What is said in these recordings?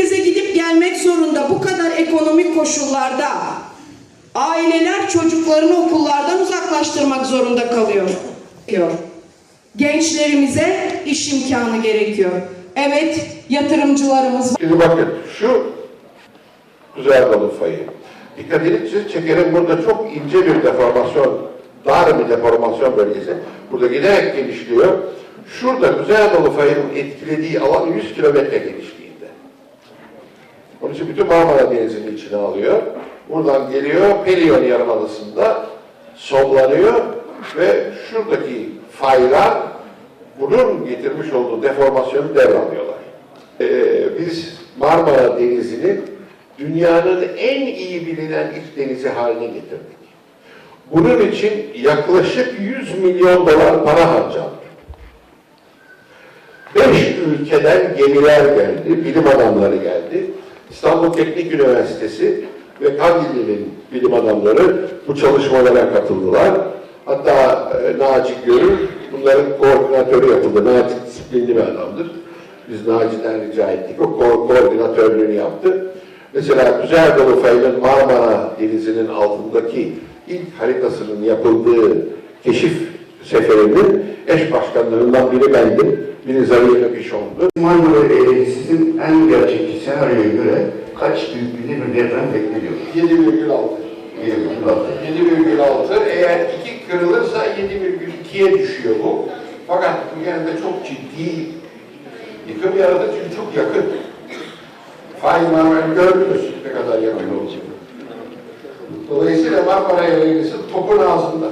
merkeze gidip gelmek zorunda bu kadar ekonomik koşullarda. Aileler çocuklarını okullardan uzaklaştırmak zorunda kalıyor. Gençlerimize iş imkanı gerekiyor. Evet, yatırımcılarımız Şimdi bakın şu güzel balık fayı. Dikkatinizi çekerim burada çok ince bir deformasyon, dar bir deformasyon bölgesi. Burada giderek genişliyor. Şurada balık fayının etkilediği alan 100 kilometre genişliğinde. Onun için bütün Marmara Denizi'nin içine alıyor. Buradan geliyor Pelion Yarımadası'nda sonlanıyor ve şuradaki faylar bunun getirmiş olduğu deformasyonu devralıyorlar. Ee, biz Marmara Denizi'nin dünyanın en iyi bilinen iç denizi haline getirdik. Bunun için yaklaşık 100 milyon dolar para harcandı. Beş ülkeden gemiler geldi, bilim adamları geldi. İstanbul Teknik Üniversitesi ve Kandilli'nin bilim adamları bu çalışmalara katıldılar. Hatta e, Naci Görür bunların koordinatörü yapıldı. Naci disiplinli bir adamdır. Biz Naci'den rica ettik. O ko- koordinatörlüğünü yaptı. Mesela Güzel Dolu Fayı'nın Marmara Denizi'nin altındaki ilk haritasının yapıldığı keşif seferinin eş başkanlarından biri bendim. Biri Zariye Öpişon'du. Marmara e, sizin en gerçekçi senaryoya göre kaç büyüklüğünde bir deprem bekleniyor? 7,6. 7,6. Eğer iki kırılırsa 7,2'ye düşüyor bu. Fakat bu gene de çok ciddi yıkım yaradı çünkü çok yakın. Fay Marmara'yı gördünüz ne kadar yakın olduğunu. Dolayısıyla Marmara Yayınısı topun ağzında.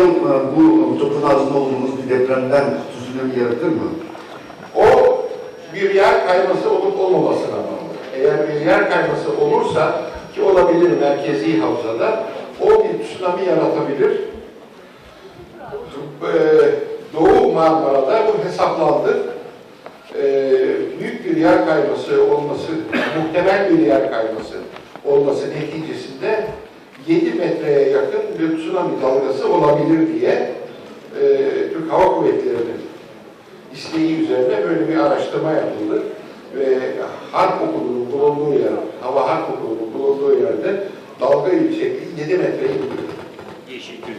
Hocam e, bu topun ağzında olduğumuz bir depremden tsunami yaratır mı? O bir yer kayması olup olmamasına bağlı. Eğer bir yer kayması olursa ki olabilir merkezi havzada o bir tsunami yaratabilir. Ee, Doğu Marmara'da bu hesaplandı. Ee, büyük bir yer kayması olması, muhtemel bir yer kayması olması neticesinde 7 metreye yakın bir tsunami dalgası olabilir diye e, Türk Hava Kuvvetleri'nin isteği üzerine böyle bir araştırma yapıldı. Ve Harp Okulu'nun bulunduğu yer, Hava Harp Okulu'nun bulunduğu yerde dalga yüksekliği 7 metreye gidiyor. Yeşilköy,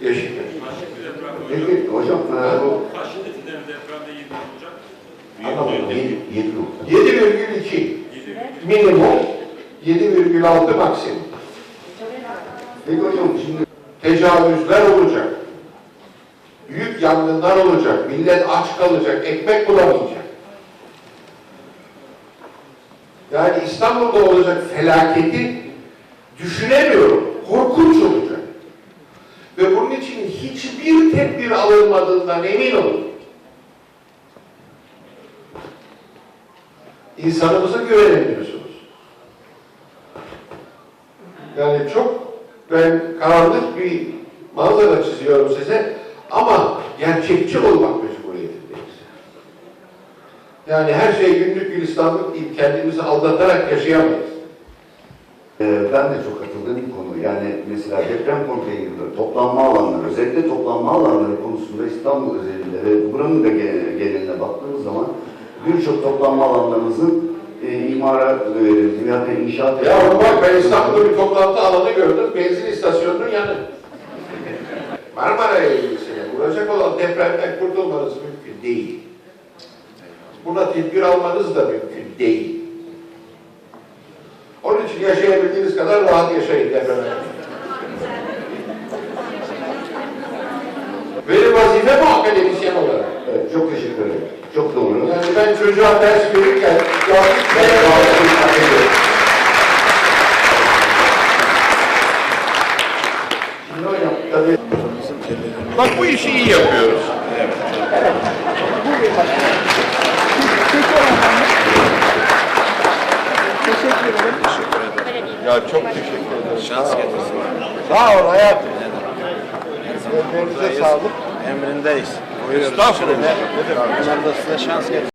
Yeşilköy. Peki hocam e, bu depremde olacak? anlamadım. Yedi, yedi yok. 7,2 minimum, 7,6 maksimum. Peki hocam şimdi Tecavüzler olacak. Büyük yangınlar olacak. Millet aç kalacak, ekmek bulamayacak. Yani İstanbul'da olacak felaketi düşünemiyorum. Korkunç olacak. Ve bunun için hiçbir tedbir alınmadığından emin olun. İnsanımıza güvenemiyorsunuz. Yani çok ben karanlık bir manzara çiziyorum size ama gerçekçi olmak mecburiyetindeyiz. Yani her şey günlük gülistanlık değil, kendimizi aldatarak yaşayamayız. e, ben de çok katıldığım bir konu. Yani mesela deprem konteynerleri, toplanma alanları, özellikle toplanma alanları konusunda İstanbul özelinde ve buranın da ge- geneline baktığımız zaman birçok toplanma alanlarımızın e, imara verildi ya da inşaat Ya bak ben İstanbul'da bir toplantı alanı benzin istasyonunun yanı. Marmara Eğrisi'ne vuracak olan depremden kurtulmanız mümkün değil. Buna tedbir almanız da mümkün değil. Onun için yaşayabildiğiniz kadar rahat yaşayın depreme. Benim vazifem o akademisyen olarak. Evet, çok teşekkür ederim. Çok doğru. Yani ben çocuğa ders verirken yazık Şimdi hocam tabii Bak bu işi iyi yapıyoruz. Ya çok teşekkür ederim. Şans getirsin. Sağ ol hayatım. Ellerinize sağlık. Emrindeyiz. Estağfurullah. Allah da size şans getirsin.